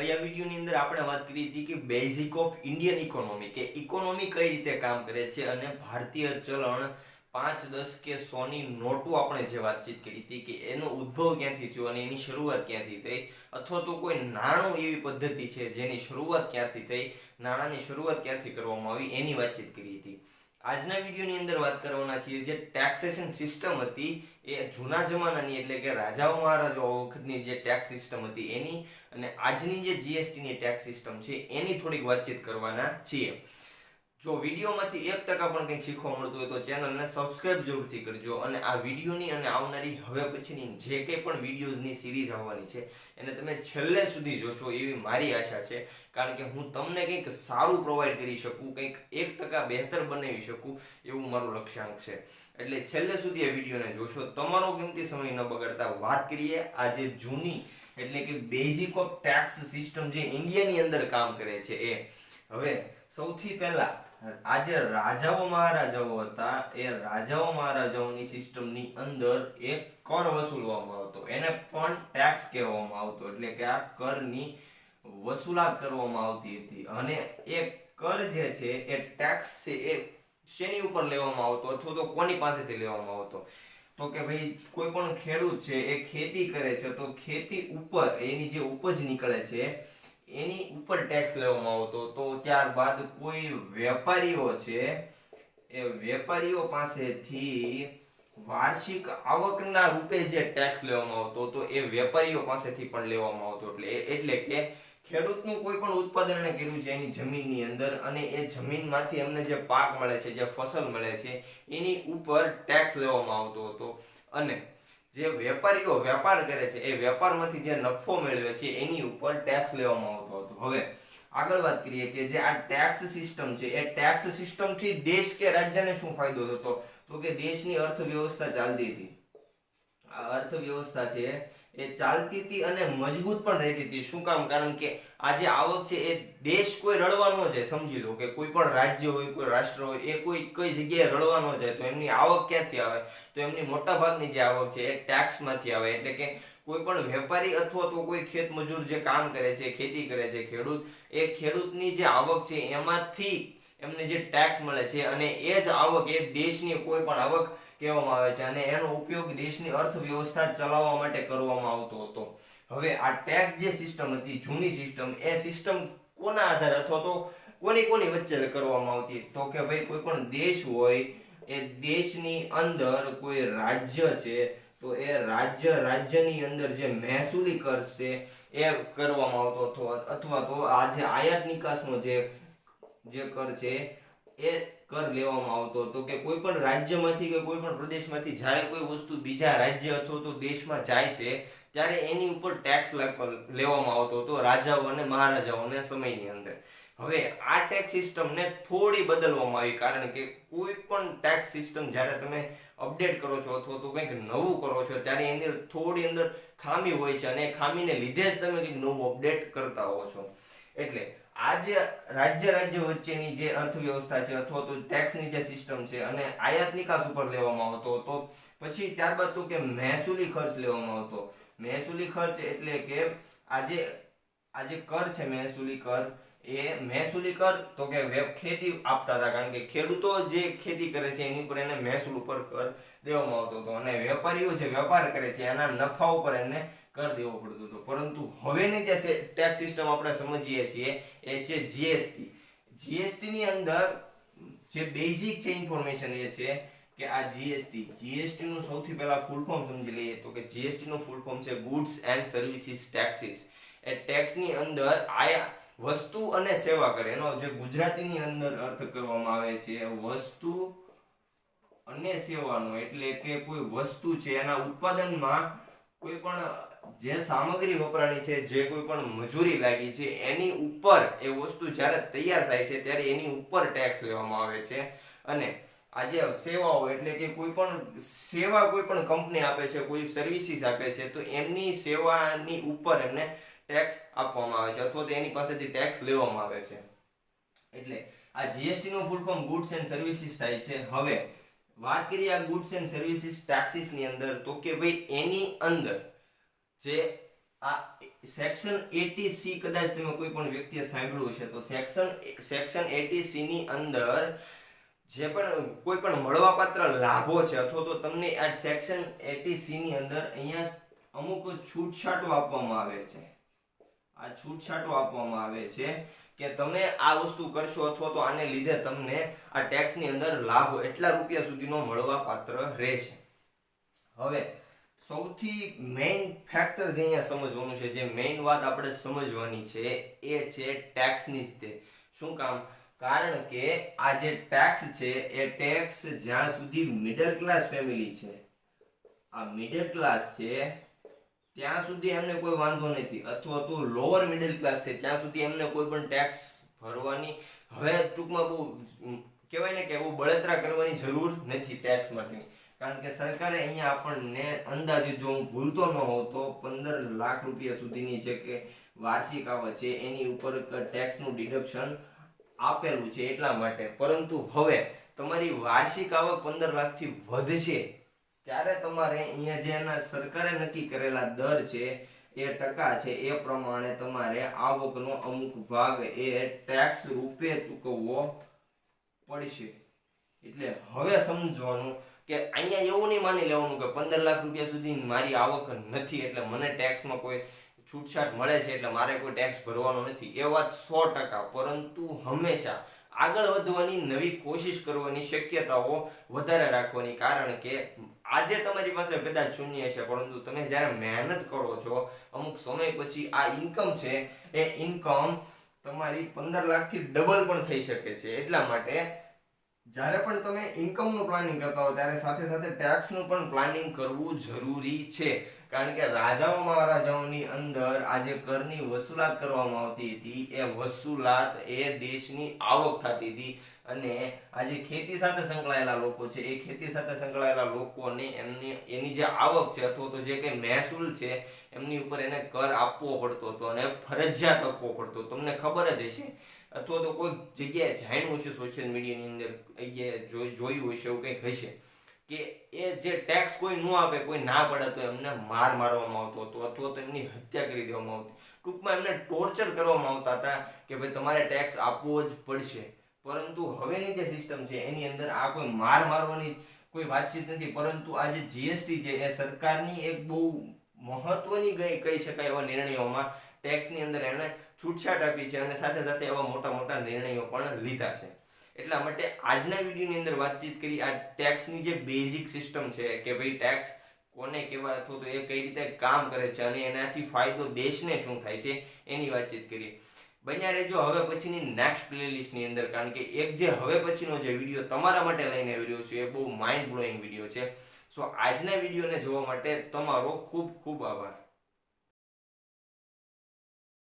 ગયા વિડીયોની અંદર આપણે વાત કરી હતી કે બેઝિક ઓફ ઇન્ડિયન ઇકોનોમી કે ઇકોનોમી કઈ રીતે કામ કરે છે અને ભારતીય ચલણ પાંચ, દસ કે સોની નોટો આપણે જે વાતચીત કરી હતી કે એનો ઉદ્ભવ ક્યાંથી થયો અને એની શરૂઆત ક્યાંથી થઈ? અથવા તો કોઈ નાણું એવી પદ્ધતિ છે જેની શરૂઆત ક્યારથી થઈ? નાણાંની શરૂઆત ક્યારથી કરવામાં આવી? એની વાતચીત કરી હતી. આજના વિડીયોની અંદર વાત કરવાના છીએ, જે ટેક્સેશન સિસ્ટમ હતી, એ જૂના જમાનાની એટલે કે રાજાઓ મહારાજાઓ વખતની જે ટેક્સ સિસ્ટમ હતી એની અને આજની જે જીએસટીની ટેક્સ સિસ્ટમ છે, એની થોડીક વાતચીત કરવાના છીએ. જો વિડીયોમાંથી એક ટકા પણ કંઈક શીખવા મળતું હોય તો ચેનલને સબસ્ક્રાઇબ જરૂરથી કરજો અને આ વિડીયોની અને આવનારી હવે પછીની જે કંઈ પણ વિડીયોઝની સિરીઝ આવવાની છે, એને તમે છેલ્લે સુધી જોશો એવી મારી આશા છે. કારણ કે હું તમને કંઈક સારું પ્રોવાઈડ કરી શકું, કંઈક એક ટકા બહેતર બનાવી શકું એવું મારું લક્ષ્યાંક છે. એટલે છેલ્લે સુધી આ વિડીયોને જોશો. તમારો કિંમતી સમય ન બગાડતા વાત કરીએ આજે જૂની, એટલે કે બેઝિક ઓફ ટેક્સ સિસ્ટમ જે ઇન્ડિયાની અંદર કામ કરે છે એ. હવે સૌથી પહેલા આજે રાજાઓ મહારાજાઓ હતા. એ રાજાઓ મહારાજાઓની સિસ્ટમની અંદર એક કર વસૂલવામાં આવતો. એને પણ ટેક્સ કહેવામાં આવતો. એટલે કે આ કરની વસૂલાત કરવામાં આવતી હતી. અને એ કર જે છે, એ ટેક્સ છે, એ શેની ઉપર લેવામાં આવતો અથવા તો કોની પાસેથી લેવામાં આવતો? તો કે ભાઈ, કોઈ પણ ખેડૂત છે, એ ખેતી કરે છે, તો ખેતી ઉપર, એની જે ઉપજ નીકળે છે એની ઉપર ટેક્સ લેવામાં આવતો તો ત્યારબાદ કોઈ વેપારીઓ છે, એ વેપારીઓ પાસેથી વાર્ષિક આવકના રૂપે જે ટેક્સ લેવામાં આવતો તો એ વેપારીઓ પાસેથી પણ લેવામાં આવતો. એટલે એટલે કે ખેડૂતનું કોઈ પણ ઉત્પાદન કર્યું છે એની જમીનની અંદર અને એ જમીનમાંથી એમને જે પાક મળે છે, જે ફસલ મળે છે, એની ઉપર ટેક્સ લેવામાં આવતો હતો. અને જે વેપારીઓ વેપાર કરે છે, એ વેપારમાંથી જે નફો મેળવે છે, એની ઉપર ટેક્સ લેવામાં આવતો હતો. હવે આગળ વાત કરીએ કે જે આ ટેક્સ સિસ્ટમ છે, એ ટેક્સ સિસ્ટમથી દેશ કે રાજ્યને શું ફાયદો થતો? તો કે દેશની અર્થવ્યવસ્થા ચાલતી હતી. અર્થવ્યવસ્થા છે એ ચાલતી હતી અને મજબૂત પણ રહેતી હતી. શું કામ? કારણ કે આ જે આવક છે એ દેશ કોઈ રડવાનો છે સમજી લો કે કોઈ પણ રાજ્ય હોય, કોઈ રાષ્ટ્ર હોય, એ કોઈ કઈ જગ્યાએ રડવાનો છે તો એમની આવક ક્યાંથી આવે? તો એમની મોટા ભાગની જે આવક છે એ ટેક્સમાંથી આવે. એટલે કે કોઈ પણ વેપારી અથવા તો કોઈ ખેત મજૂર જે કામ કરે છે, ખેતી કરે છે, ખેડૂત, એ ખેડૂતની જે આવક છે એમાંથી એમને જે ટેક્સ મળે છે અને એ જ આવક, એ દેશની કોઈ પણ આવક કહેવામાં આવે છે અને એનો ઉપયોગ દેશની અર્થવ્યવસ્થા ચલાવવા માટે કરવામાં આવતો હતો. હવે આ ટેક્સ જે સિસ્ટમ હતી, જૂની સિસ્ટમ એ સિસ્ટમ કોના આધારે અથવા તો કોની કોની વચ્ચે કરવામાં આવતી? તો કે ભાઈ કોઈ પણ દેશ હોય, એ દેશની અંદર કોઈ રાજ્ય છે, તો એ રાજ્ય, રાજ્યની અંદર જે મહેસૂલી કર છે, એ કરવામાં આવતો હતો. અથવા તો આ જે આયાત નિકાસનો જે જે કર છે, એ કર લેવામાં આવતો હતો કે કોઈ પણ રાજ્યમાંથી કે કોઈ પણ પ્રદેશમાંથી જ્યારે કોઈ વસ્તુ બીજા રાજ્ય અથવા તો દેશમાં જાય છે, ત્યારે એની ઉપર ટેક્સ લેવામાં આવતો હતો રાજાઓ અને મહારાજાઓના સમયની અંદર. હવે આ ટેક્સ સિસ્ટમને થોડી બદલવામાં આવી કારણ કે કોઈ પણ ટેક્સ સિસ્ટમ જ્યારે તમે અપડેટ કરો છો અથવા તો કંઈક નવું કરો છો, ત્યારે એની થોડી અંદર ખામી હોય છે અને એ ખામીને લીધે જ તમે કંઈક નવું અપડેટ કરતા હો છો. એટલે આજે રાજ્ય રાજ્ય વચ્ચેની જે અર્થવ્યવસ્થા છે અથવા તો ટેક્સની જે સિસ્ટમ છે અને આયાત નિકાસ ઉપર લેવામાં આવતો હતો, પછી ત્યારબાદ તો કે મહેસૂલી ખર્ચ લેવામાં આવતો. મહેસૂલી ખર્ચ એટલે કે આજે આજે કર છે મહેસૂલી કર, એ મહેસૂલી કર તો કે ખેતી આપતા હતા, કારણ કે ખેડૂતો જે ખેતી કરે છે એની ઉપર એને મહેસૂલ ઉપર કર દેવામાં આવતો હતો. અને વેપારીઓ જે વેપાર કરે છે એના નફા ઉપર એને કર દેવો પડતો હતો. પરંતુ હવેની જે ટેક્સ સિસ્ટમ આપણે સમજીએ છીએ, એ છે જીએસટી જીએસટી ની અંદર જે બેઝિક છે ઇન્ફોર્મેશન એ છે કે આ જીએસટી જીએસટી નું સૌથી પહેલા ફૂલ ફોર્મ સમજી લઈએ તો કે જીએસટી નું ફૂલ ફોર્મ છે ગુડ્સ એન્ડ સર્વિસીસ ટેક્સીસ એ ટેક્સની અંદર આયા વસ્તુ અને સેવા કરે. એનો જે ગુજરાતીની અંદર અર્થ કરવામાં આવે છે વસ્તુ અને સેવાનો. એટલે કે કોઈ વસ્તુ છે, એના ઉત્પાદનમાં કોઈ પણ જે સામગ્રી વપરાણી છે, જે કોઈ પણ મજૂરી લાગી છે, એની ઉપર એ વસ્તુ જ્યારે તૈયાર થાય છે, ત્યારે એની ઉપર ટેક્સ લેવામાં આવે છે. અને આજે સેવાઓ એટલે કે કોઈ પણ સેવા કોઈ પણ કંપની આપે છે, કોઈ સર્વિસીસ આપે છે, તો એમની સેવાની ઉપર એમને ટેક્સ આપવામાં આવે છે, અથવા તો એની પાસેથી ટેક્સ લેવામાં આવે છે. એટલે આ જીએસટી નું full form goods and services થાય છે. હવે વાત કરીએ આ ગુડ્સ એન્ડ સર્વિસીસ ટેક્સીસની અંદર, તો કે ભાઈ એની અંદર જે આ સેક્શન એટી સી કદાચ તમે કોઈ પણ વ્યક્તિએ સાંભળ્યું હશે, તો સેક્શન સેક્શન એટી સી ની અંદર જે પણ કોઈ પણ મળવાપાત્ર લાભો છે, અથવા તો તમને આ સેક્શન એટી સી ની અંદર અહીંયા અમુક છૂટછાટો આપવામાં આવે છે. આ છૂટછાટો આપવામાં આવે છે કે તમે આ વસ્તુ કરશો અથવા તો આને લીધે તમને આ ટેક્સની અંદર લાભ એટલા રૂપિયા સુધીનો મળવા પાત્ર રહેશે. હવે સૌથી મેઇન ફેક્ટર જે અહીંયા સમજવાનું છે, જે મેઇન વાત આપણે સમજવાની છે, એ છે ટેક્સની જ તે. શું કામ? કારણ કે આ જે ટેક્સ છે, એ ટેક્સ જ્યાં સુધી મિડલ ક્લાસ ફેમિલી છે, આ મિડલ ક્લાસ છે, ત્યાં સુધી એમને કોઈ વાંધો નથી. અથવા તો લોઅર મિડલ ક્લાસ છે, ત્યાં સુધી એમને કોઈ પણ ટેક્સ ભરવાની હવે ટૂંકમાં બહુ કહેવાય ને કે બહુ બળતરા કરવાની જરૂર નથી ટેક્સ માટેની. કારણ કે સરકારે અહીંયા આપણને અંદાજે જો હું ભૂલતો ન હોઉં તો પંદર લાખ રૂપિયા સુધીની જે કે વાર્ષિક આવક છે, એની ઉપર ટેક્સનું ડિડક્શન આપેલું છે એટલા માટે. પરંતુ હવે તમારી વાર્ષિક આવક પંદર લાખથી વધશે, ત્યારે તમારે અહીંયા જે એના સરકારે નક્કી કરેલા દર છે, એ ટકા છે, એ પ્રમાણે તમારે આવકનો અમુક ભાગ એ ટેક્સ રૂપે ચૂકવવો પડશે. એટલે હવે સમજવાનું કે અહીંયા એવું નહીં માની લેવાનું કે પંદર લાખ રૂપિયા સુધી મારી આવક નથી એટલે મને ટેક્સમાં કોઈ છૂટછાટ મળે છે એટલે મારે કોઈ ટેક્સ ભરવાનો નથી. એ વાત સો ટકા. પરંતુ હંમેશા આગળ વધવાની નવી કોશિશ કરવાની શક્યતાઓ વધારે રાખવાની કારણ કે આજે તમારી પાસે કદાચ શૂન્ય છે, પરંતુ તમે જ્યારે મહેનત કરો છો, અમુક સમય પછી આ ઇન્કમ છે, એ ઇન્કમ તમારી પંદર લાખથી ડબલ પણ થઈ શકે છે. એટલા માટે જ્યારે પણ તમે ઇન્કમનું પ્લાનિંગ કરતા હો, ત્યારે સાથે સાથે ટેક્સનું પણ પ્લાનિંગ કરવું જરૂરી છે. કારણ કે રાજાઓ મહારાજાઓની અંદર આજે કરની વસૂલાત કરવામાં આવતી હતી. એ વસૂલાત એ દેશની આવક થતી હતી. અને આજે ખેતી સાથે સંકળાયેલા લોકો છે. એ ખેતી સાથે સંકળાયેલા લોકોને એમની, એની જે આવક છે અથવા તો જે કંઈ મહેસૂલ છે, એમની ઉપર એને કર આપવો પડતો હતો અને ફરજિયાત આપવો પડતો તમને ખબર જ હશે અથવા તો કોઈ જગ્યાએ જાણ્યું હશે સોશિયલ મીડિયાની અંદર જોયું હશે એવું કંઈક હશે, કે એ જે ટેક્સ કોઈ ન આપે, કોઈ ના પડે, તો એમને માર મારવામાં આવતો હતો અથવા તો એમની હત્યા કરી દેવામાં આવતી. ટૂંકમાં એમને ટોર્ચર કરવામાં આવતા હતા કે ભાઈ તમારે ટેક્સ આપવો જ પડશે. પરંતુ હવેની જે સિસ્ટમ છે, એની અંદર આ કોઈ માર મારવાની કોઈ વાતચીત નથી. પરંતુ આ જે જીએસટી છે, એ સરકારની એક બહુ મહત્વની કહી શકાય એવા નિર્ણયોમાં ટેક્સની અંદર એણે છૂટછાટ આપી છે અને સાથે સાથે એવા મોટા મોટા નિર્ણયો પણ લીધા છે. એટલા માટે આજના વિડીયોની અંદર વાતચીત કરી આ ટેક્સની જે બેઝિક સિસ્ટમ છે કે ભાઈ ટેક્સ કોને કહેવાય અથવા તો એ કઈ રીતે કામ કરે છે અને એનાથી ફાયદો દેશને શું થાય છે એની વાતચીત કરી. બન્યા રહેજો હવે પછીની નેક્સ્ટ પ્લેલિસ્ટની અંદર, કારણ કે એક જે હવે પછીનો જે વીડિયો તમારા માટે લઈને આવી રહ્યો છું, એ બહુ માઇન્ડ બ્લોઈંગ વીડિયો છે. સો આજના વિડીયોને જોવા માટે તમારો ખૂબ ખૂબ આભાર.